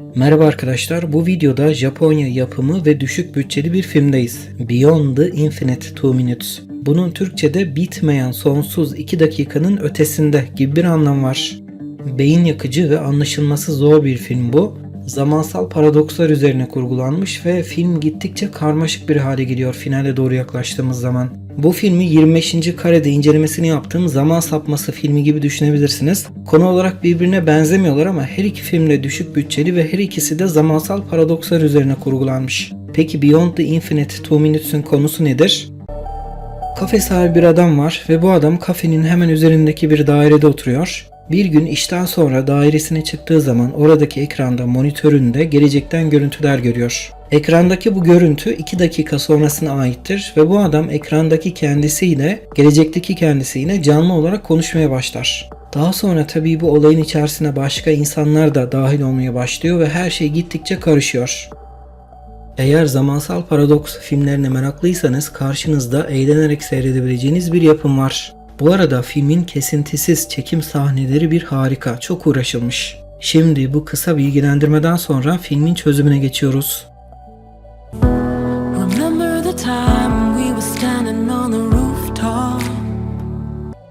Merhaba arkadaşlar, bu videoda Japonya yapımı ve düşük bütçeli bir filmdeyiz. Beyond the Infinite Two Minutes. Bunun Türkçe'de bitmeyen sonsuz 2 dakikanın ötesinde gibi bir anlam var. Beyin yakıcı ve anlaşılması zor bir film bu. Zamansal paradokslar üzerine kurgulanmış ve film gittikçe karmaşık bir hale geliyor finale doğru yaklaştığımız zaman. Bu filmi 25. karede incelemesini yaptığım zaman sapması filmi gibi düşünebilirsiniz. Konu olarak birbirine benzemiyorlar ama her iki film de düşük bütçeli ve her ikisi de zamansal paradokslar üzerine kurgulanmış. Peki Beyond the Infinite Two Minutes'ün konusu nedir? Kafe sahibi bir adam var ve bu adam kafenin hemen üzerindeki bir dairede oturuyor. Bir gün işten sonra dairesine çıktığı zaman oradaki ekranda monitöründe gelecekten görüntüler görüyor. Ekrandaki bu görüntü 2 dakika sonrasına aittir ve bu adam ekrandaki kendisiyle gelecekteki kendisiyle canlı olarak konuşmaya başlar. Daha sonra tabii bu olayın içerisine başka insanlar da dahil olmaya başlıyor ve her şey gittikçe karışıyor. Eğer zamansal paradoks filmlerine meraklıysanız karşınızda eğlenerek seyredebileceğiniz bir yapım var. Bu arada filmin kesintisiz çekim sahneleri bir harika, çok uğraşılmış. Şimdi bu kısa bilgilendirmeden sonra filmin çözümüne geçiyoruz.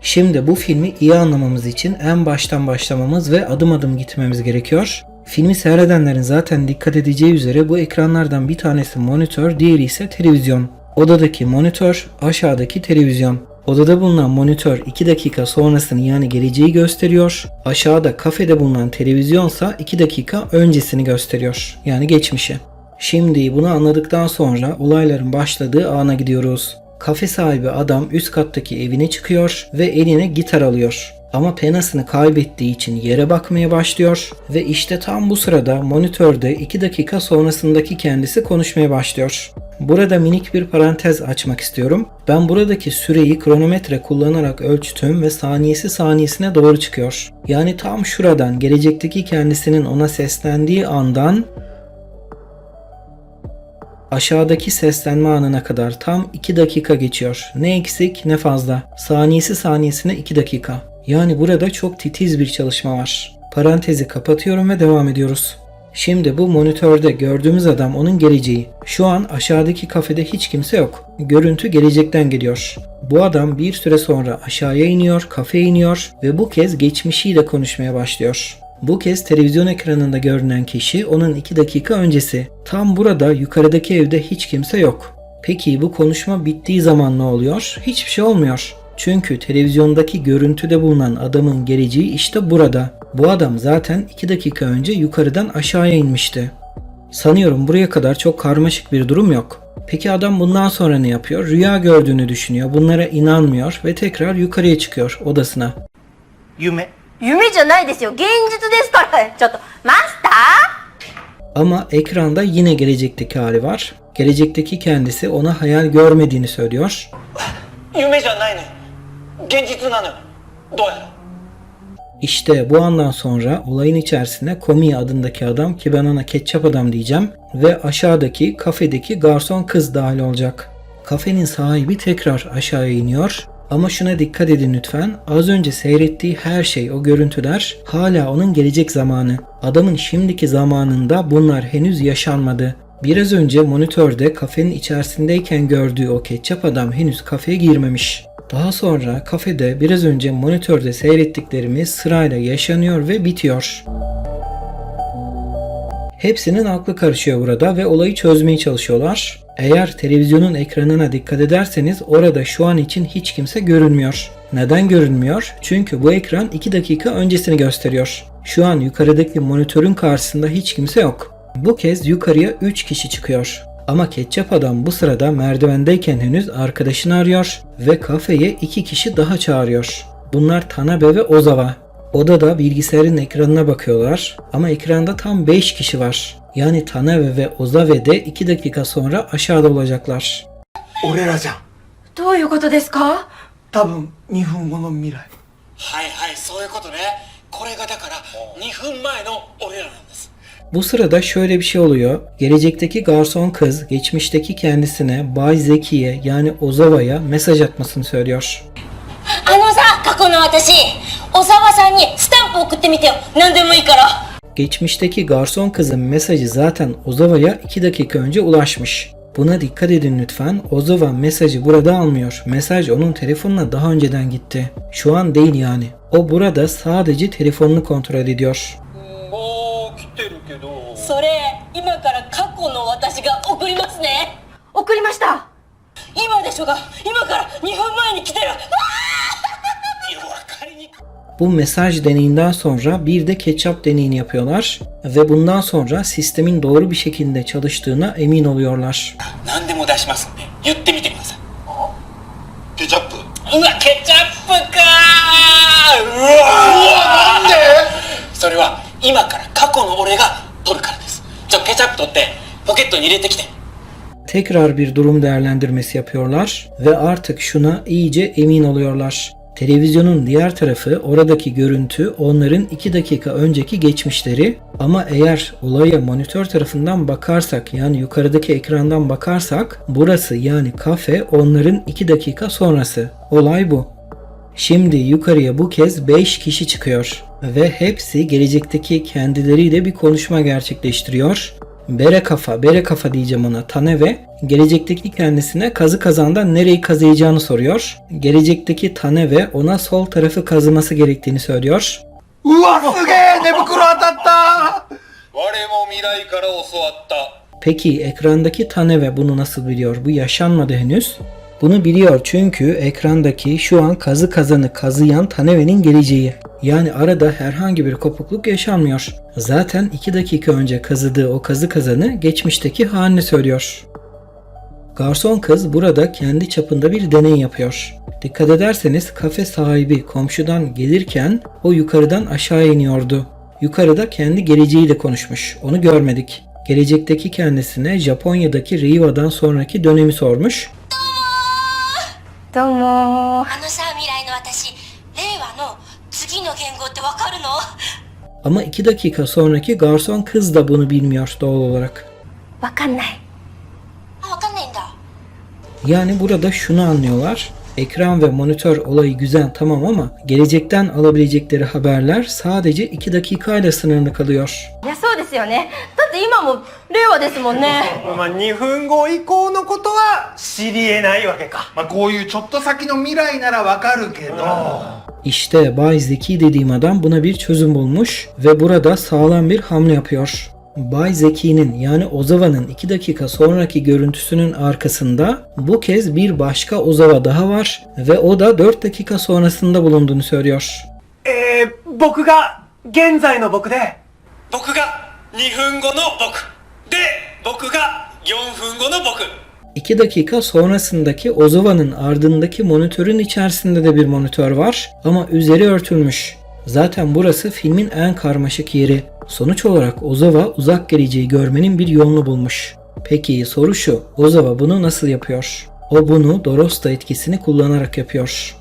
Şimdi bu filmi iyi anlamamız için en baştan başlamamız ve adım adım gitmemiz gerekiyor. Filmi seyredenlerin zaten dikkat edeceği üzere bu ekranlardan bir tanesi monitör, diğeri ise televizyon. Odadaki monitör, aşağıdaki televizyon. Odada bulunan monitör 2 dakika sonrasını yani geleceği gösteriyor. Aşağıda kafede bulunan televizyonsa 2 dakika öncesini gösteriyor. Yani geçmişi. Şimdi bunu anladıktan sonra olayların başladığı ana gidiyoruz. Kafe sahibi adam üst kattaki evine çıkıyor ve eline gitar alıyor. Ama penasını kaybettiği için yere bakmaya başlıyor ve işte tam bu sırada monitörde 2 dakika sonrasındaki kendisi konuşmaya başlıyor. Burada minik bir parantez açmak istiyorum. Ben buradaki süreyi kronometre kullanarak ölçtüm ve saniyesi saniyesine doğru çıkıyor. Yani tam şuradan gelecekteki kendisinin ona seslendiği andan Aşağıdaki seslenme anına kadar tam 2 dakika geçiyor. Ne eksik ne fazla. Saniyesi saniyesine 2 dakika. Yani burada çok titiz bir çalışma var. Parantezi kapatıyorum ve devam ediyoruz. Şimdi bu monitörde gördüğümüz adam onun geleceği. Şu an aşağıdaki kafede hiç kimse yok. Görüntü gelecekten geliyor. Bu adam bir süre sonra aşağıya iniyor, kafeye iniyor ve bu kez geçmişiyle konuşmaya başlıyor. Bu kez televizyon ekranında görünen kişi onun 2 dakika öncesi. Tam burada yukarıdaki evde hiç kimse yok. Peki bu konuşma bittiği zaman ne oluyor? Hiçbir şey olmuyor. Çünkü televizyondaki görüntüde bulunan adamın geleceği işte burada. Bu adam zaten 2 dakika önce yukarıdan aşağıya inmişti. Sanıyorum buraya kadar çok karmaşık bir durum yok. Peki adam bundan sonra ne yapıyor? Rüya gördüğünü düşünüyor. Bunlara inanmıyor ve tekrar yukarıya çıkıyor odasına. 夢夢じゃないですよ現実ですからちょっとマスター Ama ekranda yine gelecekteki hali var. Gelecekteki kendisi ona hayal görmediğini söylüyor. 夢じゃないのよ現実なのよどうやら İşte bu andan sonra olayın içerisine Komi adındaki adam ki ben ona ketçap adam diyeceğim ve aşağıdaki kafedeki garson kız dahil olacak. Kafenin sahibi tekrar aşağıya iniyor ama şuna dikkat edin lütfen. Az önce seyrettiği her şey, o görüntüler hala onun gelecek zamanı. Adamın şimdiki zamanında bunlar henüz yaşanmadı. Biraz önce monitörde kafenin içerisindeyken gördüğü o ketçap adam henüz kafeye girmemiş. Daha sonra kafede biraz önce monitörde seyrettiklerimiz sırayla yaşanıyor ve bitiyor. Hepsinin aklı karışıyor burada ve olayı çözmeye çalışıyorlar. Eğer televizyonun ekranına dikkat ederseniz orada şu an için hiç kimse görünmüyor. Neden görünmüyor? Çünkü bu ekran 2 dakika öncesini gösteriyor. Şu an yukarıdaki monitörün karşısında hiç kimse yok. Bu kez yukarıya 3 kişi çıkıyor. Ama ketçap adam bu sırada merdivendeyken henüz arkadaşını arıyor ve kafeye 2 kişi daha çağırıyor. Bunlar Tanabe ve Ozawa. Odada bilgisayarın ekranına bakıyorlar ama ekranda tam 5 kişi var. Yani Tanabe ve Ozawa de 2 dakika sonra aşağıda olacaklar. 俺らじゃんどういうことですか多分2分後の未来はいはいそういうことねこれがだから2分前の俺らなんです bu sırada şöyle bir şey oluyor. Gelecekteki garson kız geçmişteki kendisine Bay Zeki'ye yani Ozawa'ya mesaj atmasını söylüyor. Geçmişteki garson kızın mesajı zaten Ozawa'ya 2 dakika önce ulaşmış. Buna dikkat edin lütfen. Ozawa mesajı burada almıyor. Mesaj onun telefonuna daha önceden gitti. Şu an değil yani. O burada sadece telefonunu kontrol ediyor. 送りました今でしょが今から2分前に来てる Bu mesaj deneyinden sonra bir de ketçap deneyini yapıyorlar ve bundan sonra sistemin doğru bir şekilde çalıştığına emin oluyorlar. 何でも出しますんで言ってみてくださいケチャップうわケチャップかーうわなんでそれは今から過去の俺が取るからですちょケチャップ取ってポケットに入れてきて Tekrar bir durum değerlendirmesi yapıyorlar ve artık şuna iyice emin oluyorlar. Televizyonun diğer tarafı oradaki görüntü onların 2 dakika önceki geçmişleri ama eğer olaya monitör tarafından bakarsak yani yukarıdaki ekrandan bakarsak burası yani kafe onların 2 dakika sonrası. Olay bu. Şimdi yukarıya bu kez 5 kişi çıkıyor ve hepsi gelecekteki kendileriyle bir konuşma gerçekleştiriyor bere kafa, bere kafa diyeceğim ona Taneve. Gelecekteki kendisine kazı kazandan nereyi kazıyacağını soruyor. Gelecekteki Taneve ona sol tarafı kazıması gerektiğini söylüyor. Peki ekrandaki Taneve bunu nasıl biliyor? Bu yaşanmadı henüz. Bunu biliyor çünkü ekrandaki şu an kazı kazanı kazıyan Taneve'nin geleceği. Yani arada herhangi bir kopukluk yaşanmıyor. Zaten 2 dakika önce kazıdığı o kazı kazanı geçmişteki halini söylüyor. Garson kız burada kendi çapında bir deney yapıyor. Dikkat ederseniz kafe sahibi komşudan gelirken o yukarıdan aşağı iniyordu. Yukarıda kendi geleceğiyle konuşmuş. Onu görmedik. Gelecekteki kendisine Japonya'daki Reiva'dan sonraki dönemi sormuş. どうもあのさ未来の私令和の次の言語ってわかるの Ama 2 dakika sonraki garson kız da bunu bilmiyor doğal olarak. わかんないあわかんないんだ Yani burada şunu anlıyorlar. Ekran ve monitör olayı güzel tamam ama gelecekten alabilecekleri haberler sadece 2 dakikayla sınırlı kalıyor. いやそうですよねだって今も令和ですもんねまあ2分後以降のことは知り得ないわけかまあこういうちょっと先の未来ならわかるけど İşte Bay Zeki dediğim adam buna bir çözüm bulmuş ve burada sağlam bir hamle yapıyor. Bay Zeki'nin yani Ozava'nın 2 dakika sonraki görüntüsünün arkasında bu kez bir başka Ozava daha var ve o da 4 dakika sonrasında bulunduğunu söylüyor. Eee, boku ga genzai no boku de. Boku ga 2 fun no boku. De boku ga 4 fun no boku. 2 dakika sonrasındaki Ozova'nın ardındaki monitörün içerisinde de bir monitör var ama üzeri örtülmüş. Zaten burası filmin en karmaşık yeri. Sonuç olarak Ozawa uzak geleceği görmenin bir yolunu bulmuş. Peki soru şu, Ozawa bunu nasıl yapıyor? O bunu Dorosta etkisini kullanarak yapıyor.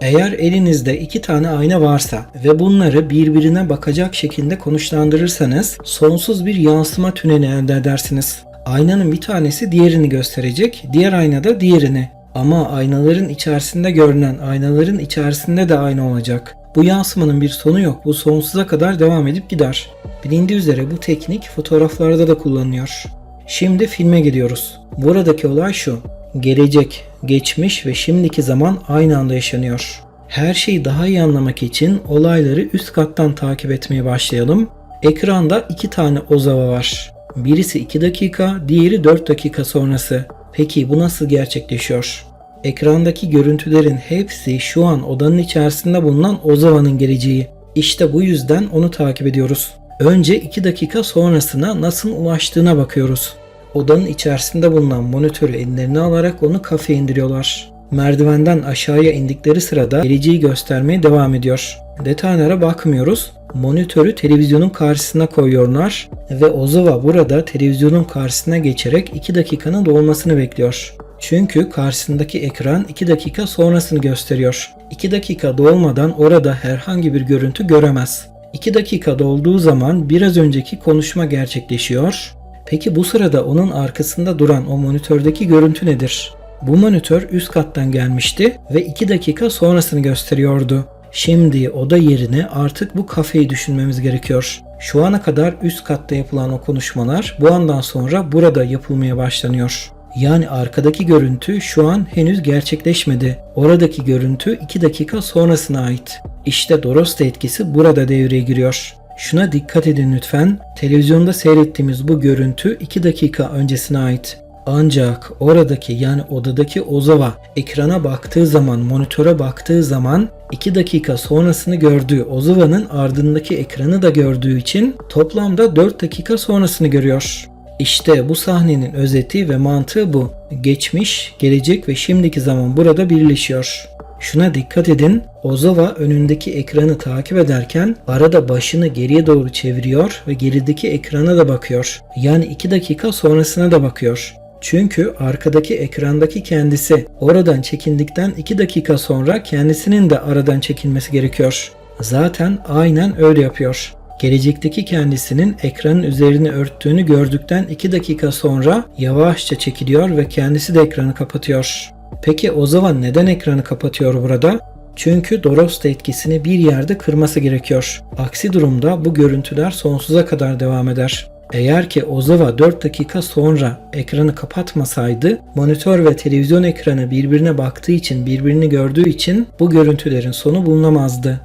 Eğer elinizde iki tane ayna varsa ve bunları birbirine bakacak şekilde konuşlandırırsanız sonsuz bir yansıma tüneli elde edersiniz. Aynanın bir tanesi diğerini gösterecek, diğer ayna da diğerini. Ama aynaların içerisinde görünen aynaların içerisinde de ayna olacak. Bu yansımanın bir sonu yok. Bu sonsuza kadar devam edip gider. Bilindiği üzere bu teknik fotoğraflarda da kullanılıyor. Şimdi filme gidiyoruz. Buradaki olay şu. Gelecek, geçmiş ve şimdiki zaman aynı anda yaşanıyor. Her şeyi daha iyi anlamak için olayları üst kattan takip etmeye başlayalım. Ekranda iki tane Ozawa var. Birisi 2 dakika, diğeri 4 dakika sonrası. Peki bu nasıl gerçekleşiyor? Ekrandaki görüntülerin hepsi şu an odanın içerisinde bulunan Ozawa'nın geleceği. İşte bu yüzden onu takip ediyoruz. Önce 2 dakika sonrasına nasıl ulaştığına bakıyoruz. Odanın içerisinde bulunan monitörü ellerine alarak onu kafeye indiriyorlar. Merdivenden aşağıya indikleri sırada geleceği göstermeye devam ediyor. Detaylara bakmıyoruz. Monitörü televizyonun karşısına koyuyorlar ve Ozawa burada televizyonun karşısına geçerek 2 dakikanın dolmasını bekliyor. Çünkü karşısındaki ekran 2 dakika sonrasını gösteriyor. 2 dakika dolmadan orada herhangi bir görüntü göremez. 2 dakika dolduğu zaman biraz önceki konuşma gerçekleşiyor. Peki bu sırada onun arkasında duran o monitördeki görüntü nedir? Bu monitör üst kattan gelmişti ve 2 dakika sonrasını gösteriyordu. Şimdi oda yerine artık bu kafeyi düşünmemiz gerekiyor. Şu ana kadar üst katta yapılan o konuşmalar bu andan sonra burada yapılmaya başlanıyor. Yani arkadaki görüntü şu an henüz gerçekleşmedi. Oradaki görüntü 2 dakika sonrasına ait. İşte Dorosta etkisi burada devreye giriyor. Şuna dikkat edin lütfen. Televizyonda seyrettiğimiz bu görüntü 2 dakika öncesine ait. Ancak oradaki yani odadaki Ozawa ekrana baktığı zaman, monitöre baktığı zaman 2 dakika sonrasını gördüğü Ozawa'nın ardındaki ekranı da gördüğü için toplamda 4 dakika sonrasını görüyor. İşte bu sahnenin özeti ve mantığı bu. Geçmiş, gelecek ve şimdiki zaman burada birleşiyor. Şuna dikkat edin. Ozawa önündeki ekranı takip ederken arada başını geriye doğru çeviriyor ve gerideki ekrana da bakıyor. Yani 2 dakika sonrasına da bakıyor. Çünkü arkadaki ekrandaki kendisi oradan çekindikten 2 dakika sonra kendisinin de aradan çekilmesi gerekiyor. Zaten aynen öyle yapıyor. Gelecekteki kendisinin ekranın üzerini örttüğünü gördükten 2 dakika sonra yavaşça çekiliyor ve kendisi de ekranı kapatıyor. Peki o zaman neden ekranı kapatıyor burada? Çünkü Dorosta etkisini bir yerde kırması gerekiyor. Aksi durumda bu görüntüler sonsuza kadar devam eder. Eğer ki Ozawa 4 dakika sonra ekranı kapatmasaydı monitör ve televizyon ekranı birbirine baktığı için birbirini gördüğü için bu görüntülerin sonu bulunamazdı.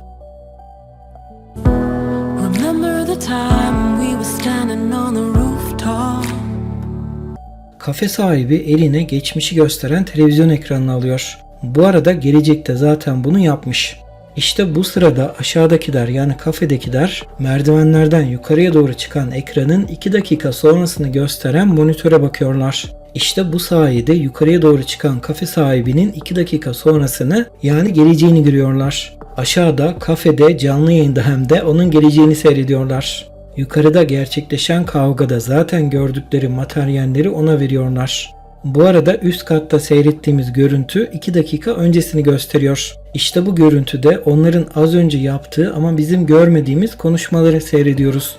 Kafe sahibi eline geçmişi gösteren televizyon ekranını alıyor. Bu arada gelecekte zaten bunu yapmış. İşte bu sırada aşağıdakiler yani kafedekiler merdivenlerden yukarıya doğru çıkan ekranın 2 dakika sonrasını gösteren monitöre bakıyorlar. İşte bu sayede yukarıya doğru çıkan kafe sahibinin 2 dakika sonrasını yani geleceğini görüyorlar. Aşağıda kafede canlı yayında hem de onun geleceğini seyrediyorlar. Yukarıda gerçekleşen kavgada zaten gördükleri materyalleri ona veriyorlar. Bu arada üst katta seyrettiğimiz görüntü 2 dakika öncesini gösteriyor. İşte bu görüntüde onların az önce yaptığı ama bizim görmediğimiz konuşmaları seyrediyoruz.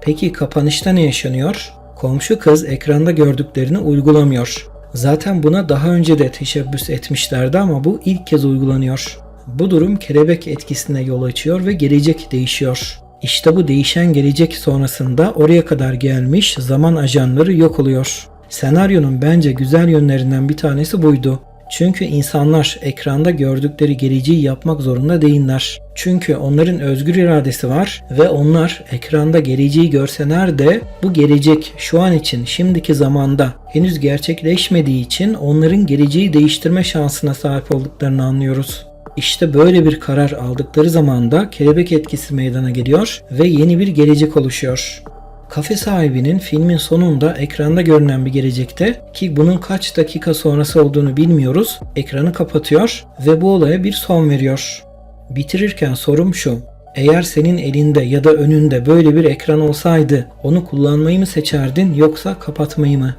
Peki kapanışta ne yaşanıyor? Komşu kız ekranda gördüklerini uygulamıyor. Zaten buna daha önce de teşebbüs etmişlerdi ama bu ilk kez uygulanıyor. Bu durum kelebek etkisine yol açıyor ve gelecek değişiyor. İşte bu değişen gelecek sonrasında oraya kadar gelmiş zaman ajanları yok oluyor. Senaryonun bence güzel yönlerinden bir tanesi buydu. Çünkü insanlar ekranda gördükleri geleceği yapmak zorunda değiller. Çünkü onların özgür iradesi var ve onlar ekranda geleceği görseler de bu gelecek şu an için şimdiki zamanda henüz gerçekleşmediği için onların geleceği değiştirme şansına sahip olduklarını anlıyoruz. İşte böyle bir karar aldıkları zaman da kelebek etkisi meydana geliyor ve yeni bir gelecek oluşuyor. Kafe sahibinin filmin sonunda ekranda görünen bir gelecekte ki bunun kaç dakika sonrası olduğunu bilmiyoruz ekranı kapatıyor ve bu olaya bir son veriyor. Bitirirken sorum şu. Eğer senin elinde ya da önünde böyle bir ekran olsaydı onu kullanmayı mı seçerdin yoksa kapatmayı mı?